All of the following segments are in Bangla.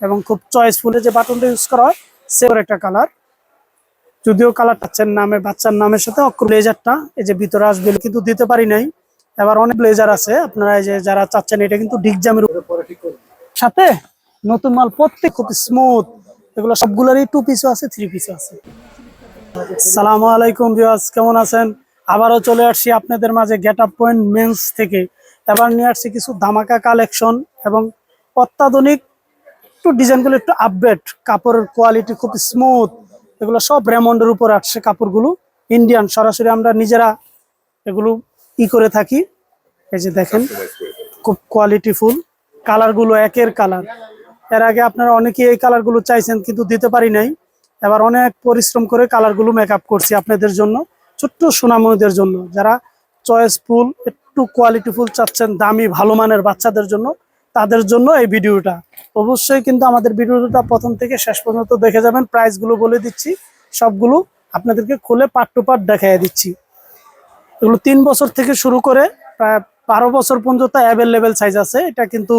এবং খুব চয়েসফুলে যে বাটনটা ইউজ করা হয়, সেও একটা কালার যদিও কালার পাচ্ছেন নামে, বাচ্চার নামের সাথে অক্ষর ব্লেজারটা, এই যে ভিতরে আসবে কিন্তু দিতে পারি নাই। এবার অনেক ব্লেজার আছে, আপনারা এই যে যারা চাচ্ছেন, এটা কিন্তু ডিগ জামের সাথে নতুন মাল প্রত্যেক খুব স্মুথ এগুলো সবগুলোরই টু পিসও আছে থ্রি পিসও আছে। সালাম আলাইকুম বিয়াস কেমন আছেন? আবারও চলে আসছি আপনাদের মাঝে গেট আপ পয়েন্ট মেন্স থেকে। এবার নিয়ে আসছি কিছু ধামাকা কালেকশন এবং অত্যাধুনিক একটু ডিজাইনগুলো একটু আপডেট কাপড়ের কোয়ালিটি খুব স্মুথ এগুলো সব রেমন্ডের উপর আসছে কাপড়গুলো। ইন্ডিয়ান সরাসরি আমরা নিজেরা এগুলো ই করে থাকি। এই যে দেখেন, খুব কোয়ালিটি ফুল কালারগুলো একের কালারের আগে আপনারা অনেকেই এই কালারগুলো চাইছেন কিন্তু দিতে পারি নাই। এবার অনেক পরিশ্রম করে কালারগুলো মেকআপ করছি আপনাদের জন্য, ছোট্ট সোনামণিদের জন্য। যারা চয়েস ফুল একটু কোয়ালিটি ফুল চাচ্ছেন, দামি, ভালো মানের বাচ্চাদের জন্য তাদের জন্য এই ভিডিওটা। অবশ্যই কিন্তু আমাদের ভিডিওটা প্রথম থেকে শেষ পর্যন্ত দেখে যাবেন। প্রাইসগুলো বলে দিচ্ছি। সবগুলো আপনাদেরকে খুলে পার্ট টু পার্ট দেখাই দিচ্ছি। এগুলো তিন বছর থেকে শুরু করে প্রায় বারো বছর পর্যন্ত অ্যাভেলেবেল সাইজ আছে। এটা কিন্তু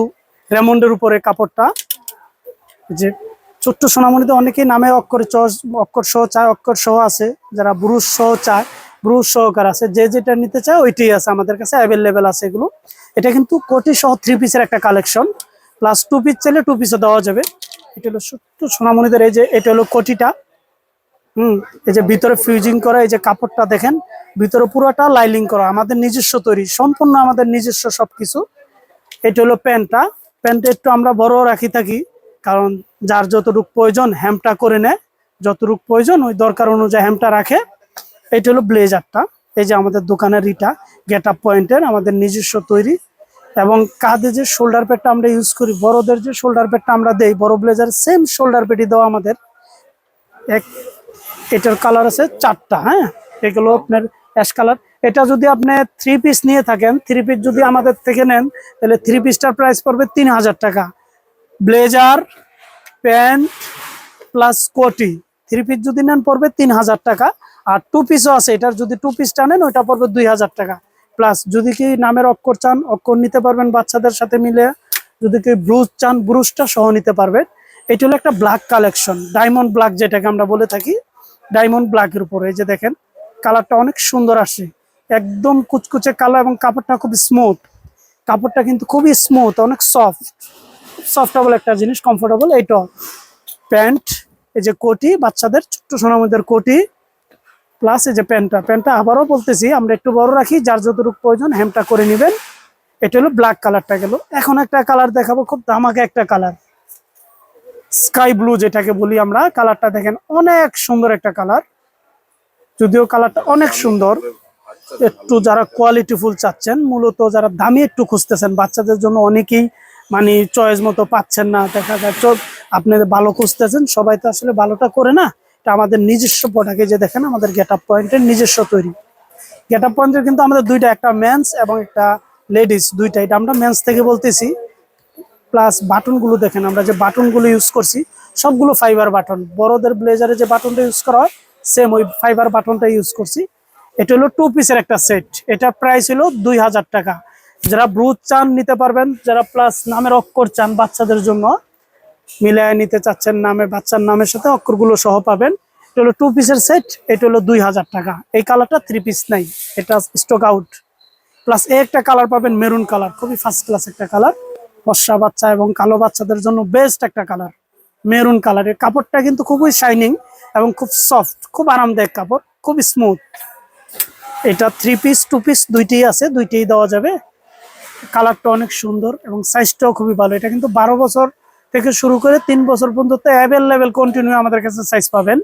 রেমন্ডের উপরে কাপড়টা। যে ছোট্ট সোনামণিতে অনেকেই নামে অক্ষর চ অক্ষর সহ চায়, অক্ষর সহ আছে। যারা ব্রুশ সহ চায় ব্রুশ সহকার আছে, যে যেটা নিতে চায় ওইটাই আছে আমাদের কাছে অ্যাভেলেবেল আছে এগুলো। এটা কিন্তু কোটি সহ থ্রি পিসের একটা কালেকশন প্লাস টু পিস চাইলে টু পিসও দেওয়া যাবে। এটা হলো ছোট্ট সোনামণিদের, এই যে এটা হলো কোটিটা। হুম, এই যে ভিতরে ফিউজিং করা, এই যে কাপড়টা দেখেন, ভিতরে পুরোটা লাইলিং করা, আমাদের নিজস্ব তৈরি, সম্পূর্ণ আমাদের নিজস্ব সবকিছু। এটা হলো প্যান্টটা। প্যান্টটা একটু আমরা বড় রাখি থাকি, কারণ যার যতটুকু প্রয়োজন হ্যামটা করে নেয়। যতটুকু প্রয়োজন, ওই দরকার অনুযায়ী হ্যামটা রাখে। এটা হলো ব্লেজারটা। এই যে আমাদের দোকানের ইটা গেট আপ পয়েন্টের আমাদের নিজস্ব তৈরি। এবং কাঁধে যে শোল্ডার প্যাডটা আমরা ইউজ করি, বড়দের যে শোল্ডার প্যাডটা আমরা দেই, বড় ব্লেজার সেম শোল্ডার প্যাডই দেওয়া আমাদের। এক, এটার কালার আছে চারটা হ্যাঁ? এগুলো আপনার অ্যাশ কালার এটা যদি আপনি থ্রি পিস নিয়ে থাকেন থ্রি পিস যদি আমাদের থেকে নেন, তাহলে থ্রি পিসটার প্রাইস পড়বে তিন হাজার টাকা। ব্লেজার, প্যান্ট প্লাস কোটি থ্রি পিস যদি নেন পড়বে তিন হাজার টাকা। আর টু পিসও আছে, এটার যদি টু পিস টানেন, ওইটা পড়বে দুই হাজার টাকা। প্লাস যদি কি নামের অক্ষর চান, অক্ষর নিতে পারবেন বাচ্চাদের সাথে মিলে। যদি কি ব্রুজ চান, ব্রুজটা সহ নিতে পারবেন। এটা হলো একটা ব্ল্যাক কালেকশন ডায়মন্ড ব্ল্যাক যেটাকে আমরা বলে থাকি। ডায়মন্ড ব্ল্যাকের উপরে, এই যে দেখেন কালারটা অনেক সুন্দর আসে একদম কুচকুচে কালো এবং কাপড়টা খুব স্মুথ কাপড়টা কিন্তু খুবই স্মুথ অনেক সফট সফটেবল একটা জিনিস কমফোর্টেবল এইটা, প্যান্ট, এই যে কোটি, বাচ্চাদের ছোট্ট সোনামদের কোটি। প্লাস এই যে প্যান্টটা প্যান্টটা আবারও বলতেছি, আমরা একটু বড় রাখি, যার যতটুকু প্রয়োজন হ্যামটা করে নেবেন। এটা হলো ব্ল্যাক কালারটা গেল। এখন একটা কালার দেখাবো, খুব দামাকে একটা কালার স্কাই ব্লু যেটাকে বলি আমরা কালারটা দেখেন, অনেক সুন্দর একটা কালার যদিও কালারটা অনেক সুন্দর, একটু যারা কোয়ালিটি ফুল চাচ্ছেন, মূলত যারা দামি একটু খুঁজতেছেন, বাচ্চাদের জন্য অনেকেই মানে চয়েস মতো পাচ্ছেন না। দেখা যাচ্ছে আপনি ভালো খুঁজতেছেন, সবাই তো আসলে ভালোটা করে না। এটা আমাদের নিজস্ব প্রোডাক্টে যে দেখেন, আমাদের গেট আপ পয়েন্টের নিজস্ব তৈরি। গেট আপ পয়েন্টের কিন্তু আমাদের দুইটা, একটা মেন্স এবং একটা লেডিস দুইটা। এটা আমরা মেন্স থেকে বলতেছি। প্লাস বাটনগুলো দেখেন, আমরা যে বাটনগুলো ইউজ করছি, সবগুলো ফাইবার বাটন বড়দের ব্লেজারে যে বাটনটা ইউজ করা হয় সেম ওই ফাইবার বাটনটা ইউজ করছি। এটা হলো টু পিসের একটা সেট এটার প্রাইস হলো দুই হাজার টাকা। যারা ব্রুজ চান, নিতে পারবেন। যারা প্লাস নামের অক্ষর চান বাচ্চাদের জন্য মিলায় নিতে চাচ্ছেন নামে বাচ্চার নামের সাথে অক্ষরগুলো সহ পাবেন। এটা হলো টু পিসের সেট এটা হলো দুই হাজার টাকা। এই কালারটা থ্রি পিস নাই, এটা স্টক আউট প্লাস এ একটা কালার পাবেন মেরুন কালার খুবই ফার্স্ট ক্লাস একটা কালার বর্ষা বাচ্চা এবং কালো বাচ্চাদের জন্য বেস্ট একটা কালার মেরুন কালারের কাপড়টা কিন্তু খুবই শাইনিং এবং খুব সফট খুব আরামদায়ক কাপড় খুব স্মুথ এটা থ্রি পিস টু পিস দুইটাই আছে, দুইটাই দেওয়া যাবে। কালারটা অনেক সুন্দর এবং সাইজটাও খুবই ভালো। এটা কিন্তু বারো বছর থেকে শুরু করে তিন বছর পর্যন্ত অ্যাভেলেবেল কন্টিনিউ আমাদের কাছে সাইজ পাবেন।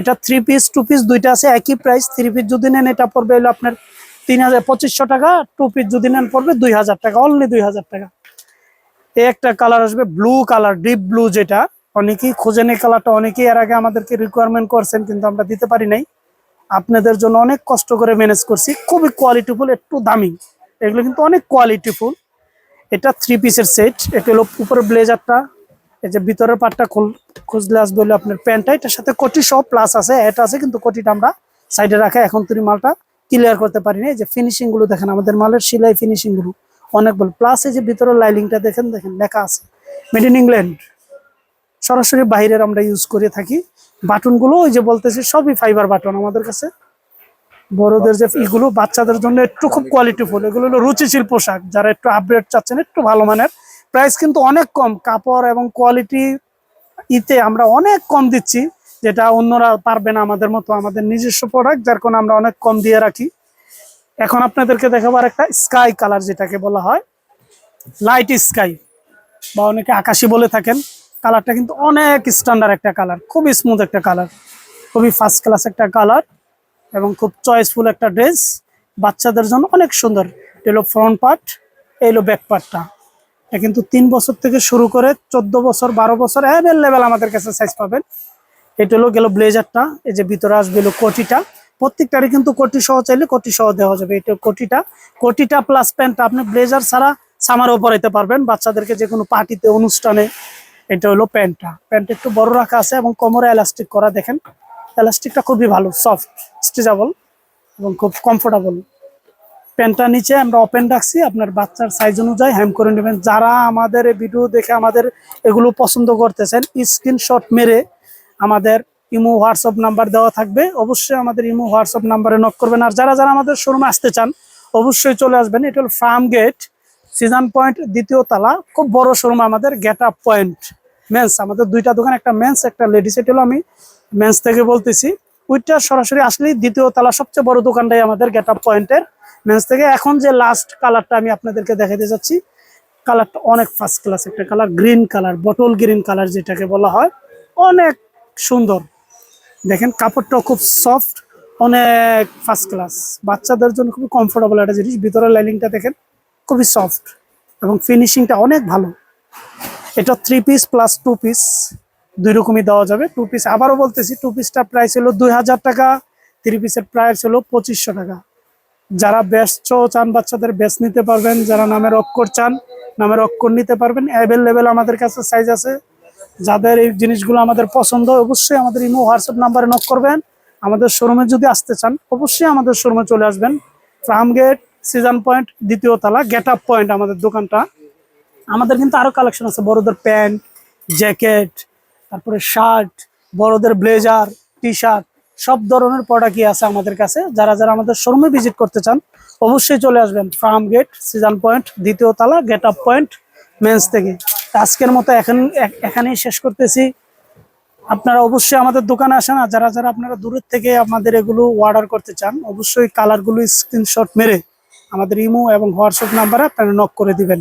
এটা থ্রি পিস টু পিস দুইটা আছে, একই প্রাইস থ্রি পিস যদি নেন এটা পড়বে হলো আপনার তিন হাজার পঁচিশশো টাকা টু পিস যদি নেন পড়বে দুই হাজার টাকা অনলি দুই হাজার টাকা। এই একটা কালার আসবে ব্লু কালার ডিপ ব্লু যেটা। অনেকেই খোঁজেন এই কালারটা অনেকেই এর আগে আমাদেরকে রিকোয়ারমেন্ট করছেন, কিন্তু আমরা দিতে পারি নাই। আপনাদের জন্য অনেক কষ্ট করে ম্যানেজ করছি। খুবই কোয়ালিটিফুল একটু দামি। এগুলো কিন্তু অনেক কোয়ালিটিফুল এটা থ্রি পিসের সেট এটা হলো উপরে ব্লেজারটা এই যে ভিতরের পাটটা খুল, খুঁজলে আসবে হলো আপনার প্যান্টটা। এটার সাথে কোটি সব প্লাস আছে এটা আছে, কিন্তু কোটিটা আমরা সাইডে রাখা। এখন তুমি মালটা ক্লিয়ার করতে পারিনি। এই যে ফিনিশিংগুলো দেখেন, আমাদের মালের সেলাই ফিনিশিংগুলো অনেক বল প্লাস এই যে ভিতরের লাইলিংটা দেখেন দেখেন, লেখা আছে মেড ইন ইংল্যান্ড সরাসরি বাইরের আমরা ইউজ করে থাকি। বাটনগুলো ওই যে বলতেছি, সবই ফাইবার বাটন আমাদের কাছে। বড়দের যে এগুলো বাচ্চাদের জন্য একটু খুব কোয়ালিটিফুল এগুলো হলো রুচিশীল পোশাক। যারা একটু আপডেট চাচ্ছেন একটু ভালো মানের। প্রাইস কিন্তু অনেক কম। কাপড় এবং কোয়ালিটি ইতে আমরা অনেক কম দিচ্ছি যেটা অন্যরা পারবে না আমাদের মতো আমাদের নিজস্ব প্রোডাক্ট যার কারণে আমরা অনেক কম দিয়ে রাখি। এখন আপনাদেরকে দেখাবার একটা স্কাই কালার যেটাকে বলা হয়। লাইট স্কাই বা অনেকে আকাশি বলে থাকেন। কালারটা কিন্তু অনেক স্ট্যান্ডার্ড একটা কালার খুবই স্মুথ একটা কালার খুবই ফার্স্ট ক্লাস একটা কালার এবং খুব চয়েসফুল একটা ড্রেস বাচ্চাদের জন্য অনেক সুন্দর। এটা হলো ফ্রন্ট পার্ট এই হলো ব্যাক পার্টটা এটা কিন্তু তিন বছর থেকে শুরু করে চোদ্দ বছর, বারো বছর অ্যাভেলেবেল আমাদের কাছে সাইজ পাবেন। এটা হলো গেল ব্লেজারটা এই যে ভিতরে আসবে হলো কোটিটা। প্রত্যেকটারই কিন্তু কোটি সহ চাইলে কোটি সহ দেওয়া যাবে। এটা কোটিটা। কোটিটা প্লাস প্যান্টটা আপনি ব্লেজার ছাড়া সামারও পরাইতে পারবেন। বাচ্চাদেরকে যে কোনো পার্টিতে অনুষ্ঠানে, এটা হলো প্যান্টটা প্যান্ট একটু বড় রাখা আছে এবং কোমরে এলাস্টিক করা, দেখেন। এলাস্টিকটা খুবই ভালো সফট স্ট্রেচেবল এবং খুব কমফোর্টেবল প্যান্টটা নিচে আমরা ওপেন রাখছি, আপনার বাচ্চার সাইজ অনুযায়ী হ্যাম করে নেবেন। যারা আমাদের ভিডিও দেখে আমাদের এগুলো পছন্দ করতেছেন স্ক্রিনশট মেরে আমাদের ইমো, হোয়াটসঅ্যাপ নাম্বার দেওয়া থাকবে। অবশ্যই আমাদের ইমো, হোয়াটসঅ্যাপ নাম্বারে নক করবেন। আর যারা যারা আমাদের শোরুমে আসতে চান, অবশ্যই চলে আসবেন। এটা হল ফার্ম গেট সিজন পয়েন্ট দ্বিতীয় তালা, খুব বড় শোরুম আমাদের গেট আপ পয়েন্ট মেন্স আমাদের দুইটা দোকান, একটা মেন্স একটা লেডিস এটা হলো আমি মেন্স থেকে বলতেছি। ওইটা সরাসরি আসলেই দ্বিতীয় তালা, সবচেয়ে বড় দোকানটাই আমাদের গেট আপ পয়েন্টের মেন্স থেকে। এখন যে লাস্ট কালারটা আমি আপনাদেরকে দেখাতে যাচ্ছি কালারটা অনেক ফার্স্ট ক্লাস একটা colour green colour bottle green colour যেটাকে বলা হয়, অনেক সুন্দর। দেখেন, কাপড়টাও খুব সফট অনেক ফার্স্ট ক্লাস বাচ্চাদের জন্য খুবই কমফোর্টেবল একটা জিনিস, ভিতরের লাইনিংটা দেখেন, খুবই সফট এবং ফিনিশিংটা অনেক ভালো। এটা three piece plus two piece দুই রকমই দেওয়া যাবে টু পিস আবারও বলতেছি টু পিসটা প্রাইস হলো দুই হাজার টাকা থ্রি পিসের প্রাইস হলো পঁচিশশো টাকা। যারা বেস্ট চান, বাচ্চাদের বেস্ট নিতে পারবেন, যারা নামের অক্ষর চান, নামের অক্ষর নিতে পারবেন অ্যাভেলেবেল আমাদের কাছে সাইজ আছে। যাদের এই জিনিসগুলো আমাদের পছন্দ, অবশ্যই আমাদের ইমো, হোয়াটসঅ্যাপ নাম্বারে নক করবেন। আমাদের শোরুমে যদি আসতে চান, অবশ্যই আমাদের শোরুমে চলে আসবেন। ফার্ম গেট সিজন পয়েন্ট দ্বিতীয় তালা গেট আপ পয়েন্ট আমাদের দোকানটা। আমাদের কিন্তু আরও কালেকশন আছে, বড়দের প্যান্ট, জ্যাকেট, তারপরে শার্ট, বড়দের ব্লেজার টি শার্ট সব ধরনের প্রোডাক্টই আছে আমাদের কাছে। যারা যারা আমাদের শোরুমে ভিজিট করতে চান, অবশ্যই চলে আসবেন ফার্ম গেট সিজন পয়েন্ট দ্বিতীয় তালা গেট আপ পয়েন্ট মেন্স থেকে। আজকের মতো এখন এখানেই শেষ করতেছি। আপনারা অবশ্যই আমাদের দোকানে আসেন আর যারা যারা আপনারা দূরের থেকে আমাদের এগুলো অর্ডার করতে চান, অবশ্যই কালারগুলো স্ক্রিনশট মেরে আমাদের ইমো এবং হোয়াটসঅ্যাপ নাম্বারে আপনারা নক করে দিবেন।